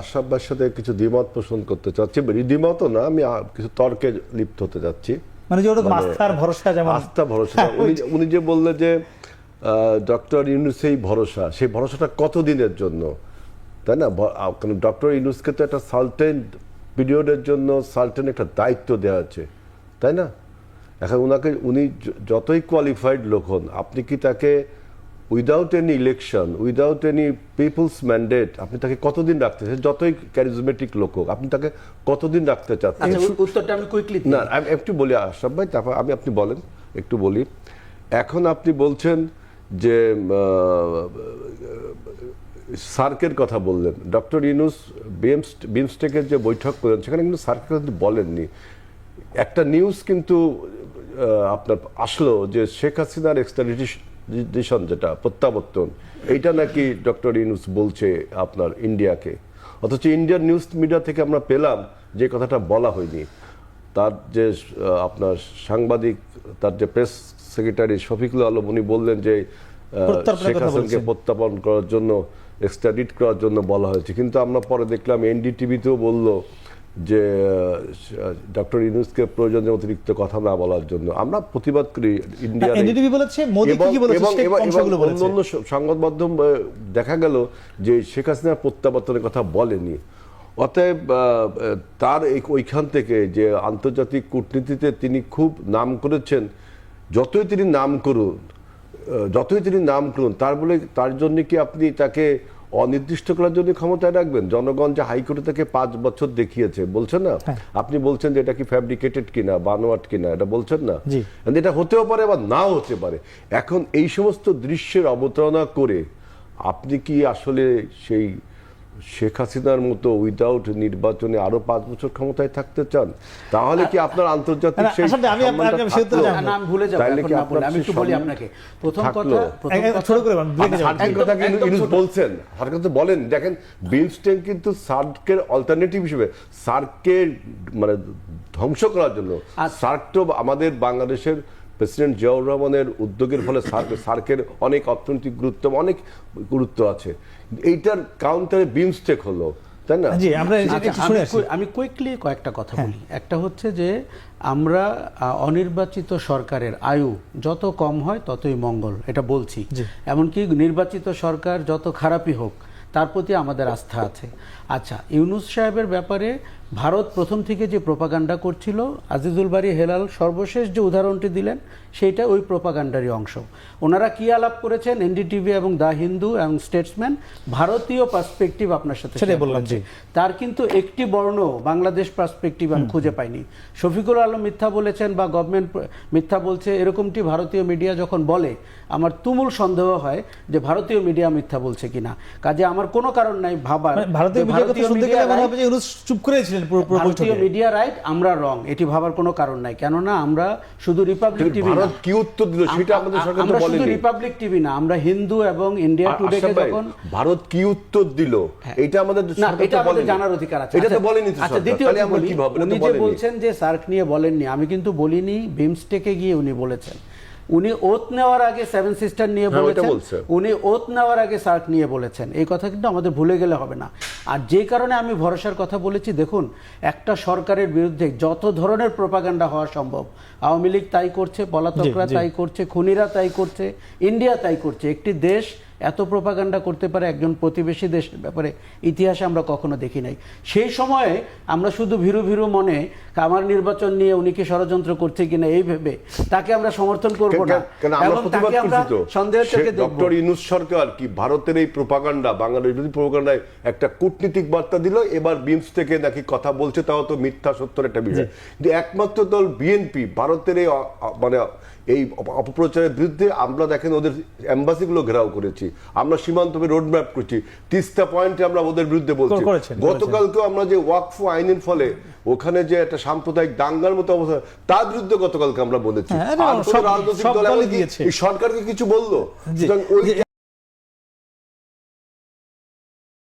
আশরাফ ভাইয়ের সাথে কিছু দ্বিমত পোষণ করতে চাচ্ছি। দ্বিমতও না আমি কিছু তর্কে লিপ্ত হতে যাচ্ছি মানে যে মানে আস্থার ভরসা যেমন আস্থা ভরসা। উনি উনি যে বললেন যে ডক্টর ইউনুসেই ভরসা সেই ভরসাটা কতদিনের জন্য? তাই না? কারণ ডক্টর ইউনুসকে তো একটা সার্টেন পিরিয়ডের জন্য সার্টেন একটা দায়িত্ব দেওয়া আছে। তাই না? এখন ওনাকে উনি যতই কোয়ালিফাইড লোক হন আপনি কি তাকে without any election without any people's mandate আপনি তাকে কতদিন রাখতে চান? যতই ক্যারিজমেটিক লোক হোক আপনি তাকে কতদিন রাখতে চাচ্ছেন উত্তরটা আমি কুইকলি না আমি একটু বলি আশরাফ ভাই তারপর আমি আপনি বলেন একটু বলি। এখন আপনি বলছেন যে সার্কের কথা বললেন। ডক্টর ইনুস ইউনুস বিমস্টেকের যে বৈঠক করেন সেখানে কিন্তু সার্কের বলেননি। একটা নিউজ কিন্তু আপনার আসলো যে শেখ হাসিনার এক্সট্রাডিশন যেটা প্রত্যাবর্তন এইটা নাকি ডক্টর ইউনুস বলছে আপনার ইন্ডিয়াকে? অথচ ইন্ডিয়ান নিউজ মিডিয়া থেকে আমরা পেলাম যে কথাটা বলা হয়নি। তার যে আপনার সাংবাদিক তার যে প্রেস সেক্রেটারি শফিকুল আলম উনি বললেন যে শেখ হাসিনকে প্রত্যাপন করার জন্য এক্সট্রাডিট করার জন্য বলা হয়েছে। কিন্তু আমরা পরে দেখলাম এনডিটিভিতেও বলল যে ডক্টর ইউনুসকে প্রয়োজনে অতিরিক্ত কথা না বলার জন্য। আমরা প্রতিবাদ করি ইন্ডিয়ার এই- এনডিটিভি বলেছে মোদি কি বলেছে অংশগুলো বলেছে। অন্যান্য সংবাদ মাধ্যম দেখা গেল যে শেখ হাসিনার প্রত্যাবর্তনের কথা বলেনি। অতএব তার ওইখান থেকে যে আন্তর্জাতিক কূটনীতিতে তিনি খুব নাম করেছেন যতই তিনি নাম করুন যতই তিনি নাম করুন তার বলে তার জন্য কি আপনি তাকে অনির্দিষ্ট করার জন্য ক্ষমতায় রাখবেন। জনগণ যে হাইকোর্টে থেকে পাঁচ বছর দেখিয়েছে বলছেন না? হ্যাঁ। আপনি বলছেন যে এটা কি ফ্যাব্রিকেটেড কিনা বানোয়াট কিনা এটা বলছেন না? এটা হতেও পারে বা নাও হতে পারে। এখন এই সমস্ত দৃশ্যের অবতারণা করে আপনি কি আসলে সেই শেখ হাসিনার মতো উইদাউট নির্বাচনে আরও পাঁচ বছর ক্ষমতায় থাকতে চান তাহলে কি আপনার আন্তর্জাতিক। বলছেন সার্কেল বলেন দেখেন বিমস্টেক কিন্তু সার্কের অল্টারনেটিভ হিসেবে সার্ককে মানে ধ্বংস করার জন্য আচ্ছা। সার্ক তো আমাদের বাংলাদেশের প্রেসিডেন্ট জিয়াউর রহমানের উদ্যোগের ফলে সার্ক সার্কের অনেক অর্থনৈতিক গুরুত্ব অনেক গুরুত্ব আছে। এইটার কাউন্টারে বিমস্টেক হলো তাই না? জি আমরা আচ্ছা, আমি কুইকলি কয়েকটা কথা বলি। একটা হচ্ছে যে আমরা অনির্বাচিত সরকারের আয়ু যত কম হয় ততই মঙ্গল এটা বলছি। এমনকি নির্বাচিত সরকার যত খারাপই হোক তার প্রতি আমাদের আস্থা আছে। আচ্ছা ইউনুস সাহেবের ব্যাপারে ভারত প্রথম থেকে যে প্রোপাগান্ডা করছিল আজিজুল বাড়ি হেলাল সর্বশেষ যে উদাহরণটি দিলেন সেইটা ওই প্রোপাগান্ডারই অংশ। ওনারা কি আলাপ করেছেন? এনডিটিভি এবং দা হিন্দু এবং স্টেটসম্যান ভারতীয় পার্সপেক্টিভ আপনার সাথে সেটাই বললাম। জি। তার কিন্তু একটি বর্ণ বাংলাদেশ পার্সপেক্টিভ আমি খুঁজে পাইনি। শফিকুল আলম মিথ্যা বলেছেন বা গভর্নমেন্ট মিথ্যা বলছে এরকমটি ভারতীয় মিডিয়া যখন বলে আমার তুমুল সন্দেহ হয় যে ভারতীয় মিডিয়া মিথ্যা বলছে কিনা। কাজে আমার কোনো কারণ নাই ভাবার মানে ভারতীয় যে যে ইউনুস চুপ করেছিলেন ভারতীয় মিডিয়া রাইট আমরা রং এটি ভাবার কোনো কারণ নাই। কেননা আমরা শুধু রিপাবলিক টিভি ভারত কি উত্তর দিল সেটা আমাদের সরকার তো আমরা শুধু রিপাবলিক টিভি না আমরা হিন্দু এবং ইন্ডিয়া টুডে ভাই, যখন ভারত কি উত্তর দিল? এটা আমাদের না এটা আমাদের জানার অধিকার আছে। এটা তো আচ্ছা, বলেনি আচ্ছা দ্বিতীয় কি উনি যে বলছেন যে সার্ক নিয়ে বলেননি আমি কিন্তু বলিনি বিমস্টেকে গিয়ে উনি বলেছেন। উনি ওত নেওয়ার আগে সেভেন সিস্টার নিয়ে হ্যাঁ, বলেছেন। উনি ওত নেওয়ার আগে সার্ক নিয়ে বলেছেন। এই কথা কিন্তু আমাদের ভুলে গেলে হবে না। আর যে কারণে আমি ভরসার কথা বলেছি দেখুন একটা সরকারের বিরুদ্ধে যত ধরনের প্রপাগান্ডা হওয়া সম্ভব আওয়ামী লীগ তাই করছে পলাতকরা। তাই করছে খুনিরা তাই করছে ইন্ডিয়া তাই করছে। একটি দেশ এত প্রপাগান্ডা করতে পারে একজন প্রতিবেশী দেশের ব্যাপারে ইতিহাসে আমরা কখনো দেখি নাই। সেই সময়ে আমরা শুধু ভীরু ভীরু মনে আমার নির্বাচন নিয়ে উনি কি ষড়যন্ত্র করছে কিনা এই ভেবে তাকে আমরা সমর্থন করব না। কেন- কেন আমরা এবং তাকে আমরা সন্দেহের চোখে দেখব। ডক্টর ইনুস সরকার কি ভারতের এই প্রোপাগান্ডা বাংলাদেশ বিরোধী প্রোপাগান্ডায় একটা কূটনীতিক বার্তা দিল এবার বিমস থেকে নাকি কথা বলছে তাও তো মিথ্যা সত্যর একটা বিষয়। কিন্তু একমাত্র দল বিএনপি ভারতের এই মানে এই অপপ্রচারের বিরুদ্ধে আমরা দেখেন ওদের অ্যাম্বাসিগুলো ঘেরাও করেছি। আমরা সীমান্ত রোড ম্যাপ করছি। তিস্তা পয়েন্টে আমরা ওদের বিরুদ্ধে বলছি। গতকালকেও গতকালকে আমরা যে ওয়াকফ আইনের ফলে ওখানে যে একটা সাম্প্রদায়িক দাঙ্গার মতো অবস্থা তার বিরুদ্ধে গতকালকে আমরা বলেছি। হ্যাঁ, রাজনৈতিক দল সরকারকে কিছু বলল? ওই